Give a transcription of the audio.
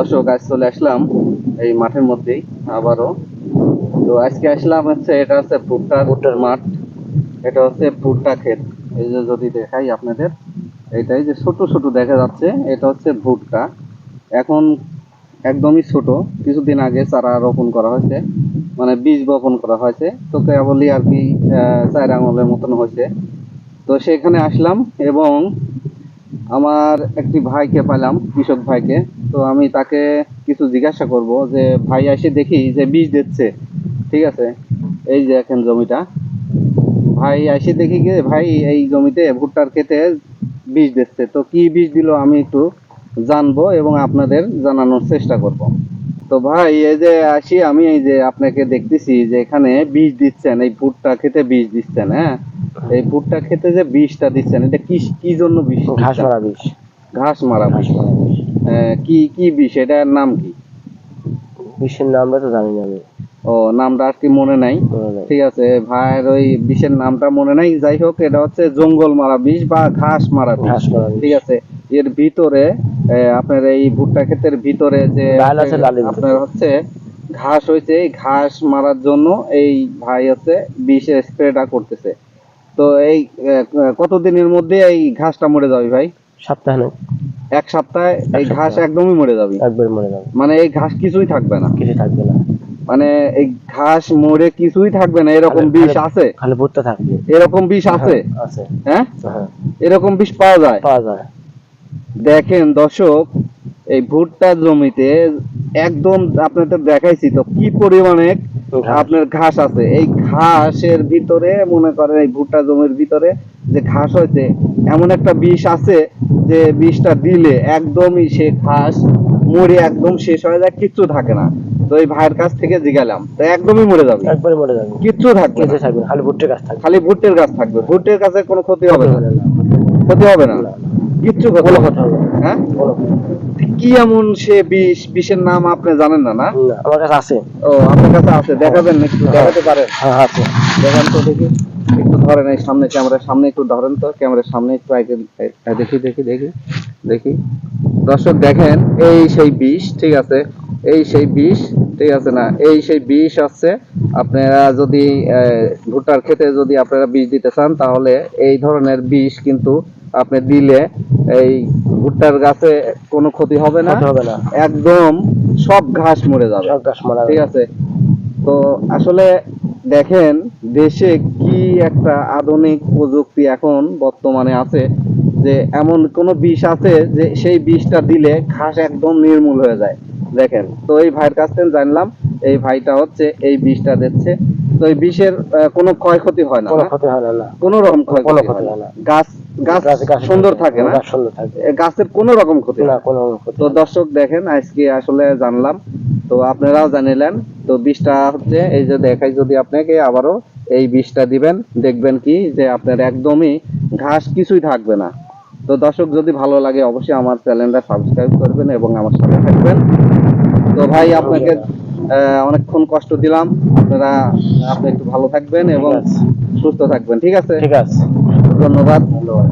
দর্শক, আজ চলে আসলাম এই মাঠের মধ্যেই আবারও। তো আজকে আসলাম হচ্ছে, এটা হচ্ছে ভুট্টা, ভুট্টার মাঠ। এটা হচ্ছে ভুট্টা ক্ষেত। এই যে যদি দেখাই আপনাদের, এটাই যে ছোট ছোট দেখা যাচ্ছে, এটা হচ্ছে ভুট্টা। এখন একদমই ছোট। কিছুদিন আগে চারা রোপণ করা হয়েছে মানে বীজ বপন করা হয়েছে। তো কেবলই আর কি চার আঙুলের মতন হয়েছে। তো সেখানে আসলাম এবং আমার একটি ভাইকে পেলাম কৃষক ভাইকে। তো আমি তাকে কিছু জিজ্ঞাসা করব যে, ভাই, এসে দেখি যে বীজ দিচ্ছে। ঠিক আছে? এই যে এখন জমিটা। ভাই, এসে দেখি যে ভাই, এই জমিতে ভুট্টার খেতে বীজ দিচ্ছে। তো কি বীজ দিল আমি একটু জানব এবং আপনাদের জানানোর চেষ্টা করব। তো ভাই এই যে আসি আমি এই যে আপনাকে দেখতেছি যে এখানে বীজ দিচ্ছেন এই ভুট্টা খেতে বীজ দিচ্ছেন হ্যাঁ? এই ভুট্টা খেতে যে বীজটা দিচ্ছেন এটা কি কি জন্য বীজ ঘাস মারা বিষ। ঘাস মারা বীজ কি কি বিষ? এটার নাম কি? বিষের নামটা তো জানি না আমি। ও নামটা আর কি মনে নাই। ঠিক আছে ভাইয়ের ওই বিষের নামটা মনে নাই। যাই হোক এটা হচ্ছে জঙ্গল মারা বিষ বা ঘাস মারা বিষ। ঠিক আছে এর ভিতরে আপনার এই ভুট্টা ক্ষেতের ভিতরে যে আছে। আপনার হচ্ছে ঘাস হয়েছে এই ঘাস মারার জন্য এই ভাই হচ্ছে বিষের স্প্রেটা করতেছে। তো এই কতদিনের মধ্যে এই ঘাসটা মরে যাবে ভাই? সপ্তাহে। এক সপ্তাহে এই ঘাস একদমই মরে যাবে। একবার মরে যাবে। মানে এই ঘাস কিছুই থাকবে না। কিছু থাকবে না। মানে এই ঘাস মরে কিছুই থাকবে না এরকম বিষ আছে? খালি ভুট্টা থাকবে। এরকম বিষ আছে? হ্যাঁ, আছে। হ্যাঁ? হ্যাঁ। এরকম বিষ পাওয়া যায়? পাওয়া যায়। দেখেন দর্শক এই ভুট্টা জমিতে একদম আপনাদের দেখাইছি তো কি পরিমাণে আপনার ঘাস আছে। এই ঘাসের ভিতরে মনে করেন এই ভুট্টা জমির ভিতরে যে ঘাস হয়েছে এমন একটা বিষ আছে যে বিষটা দিলে একদমই সে ঘাস মরে একদম শেষ হয়ে যায় কিচ্ছু থাকে না। তো এই ভাইয়ের কাছ থেকে জিগালাম তো একদমই মরে যাবে। একবারে মরে যাবে। কিচ্ছু থাকবে না। খালি ভুট্টার গাছ থাকবে। খালি ভুট্টের গাছ থাকবে ভুট্টের গাছে কোনো ক্ষতি হবে না। ক্ষতি হবে না, কিচ্ছু ক্ষতি কথা। হ্যাঁ? কি এমন সে বিষ বিষের নাম আপনি জানেন না না? আমার কাছে আছে। ও আপনার কাছে আছে। দেখাবেন একটু দেখাতে পারেন। হ্যাঁ আছে। দেখান তো দেখি। একটু ধরেন এই সামনে ক্যামেরার সামনে একটু ধরেন তো। ক্যামেরার সামনে একটু আগে দেখি দেখি দেখি দেখি। দর্শক দেখেন এই সেই বিষ ঠিক আছে? এই সেই বিষ ঠিক আছে না? এই সেই বিষ আছে। আপনারা যদি আহ, ভুট্টার খেতে যদি আপনারা বীজ দিতে চান তাহলে এই ধরনের বিষ কিন্তু আপনি দিলে এই ভুট্টার গাছে কোনো ক্ষতি হবে না। হবে না। একদম সব ঘাস মরে যাবে। সব গাছ মারা ঠিক আছে? তো আসলে দেখেন দেশে কি একটা আধুনিক প্রযুক্তি এখন বর্তমানে আছে যে এমন কোন বিষ আছে যে সেই বিষটা দিলে ঘাস একদম নির্মূল হয়ে যায়। দেখেন তো এই ভাইয়ের কাছ থেকে জানলাম এই ভাইটা হচ্ছে এই বিষটা দিচ্ছে। তো এই বিষের কোনো ক্ষয়ক্ষতি হয় না কোনো ক্ষতি হয় না, না। কোনো রকম ক্ষয়ক্ষতি হয় না। গাছ গাছ সুন্দর থাকে না? সুন্দর থাকে। গাছের কোনো রকম ক্ষতি না কোনো তো দর্শক দেখেন আজকে আসলে জানলাম। তো আপনারাও জানিলেন তো বিষটা হচ্ছে এই যে দেখাই যদি আপনাকে আবারও এই বিষটা দিবেন দেখবেন কি যে আপনার একদমই ঘাস কিছুই থাকবে না। তো দর্শক যদি ভালো লাগে অবশ্যই আমার চ্যানেলটা সাবস্ক্রাইব করবেন এবং আমার সাথে থাকবেন। তো ভাই আপনাকে অনেকক্ষণ কষ্ট দিলাম। আপনারা আপনি একটু ভালো থাকবেন এবং সুস্থ থাকবেন। ঠিক আছে? ঠিক আছে। ধন্যবাদ। ধন্যবাদ।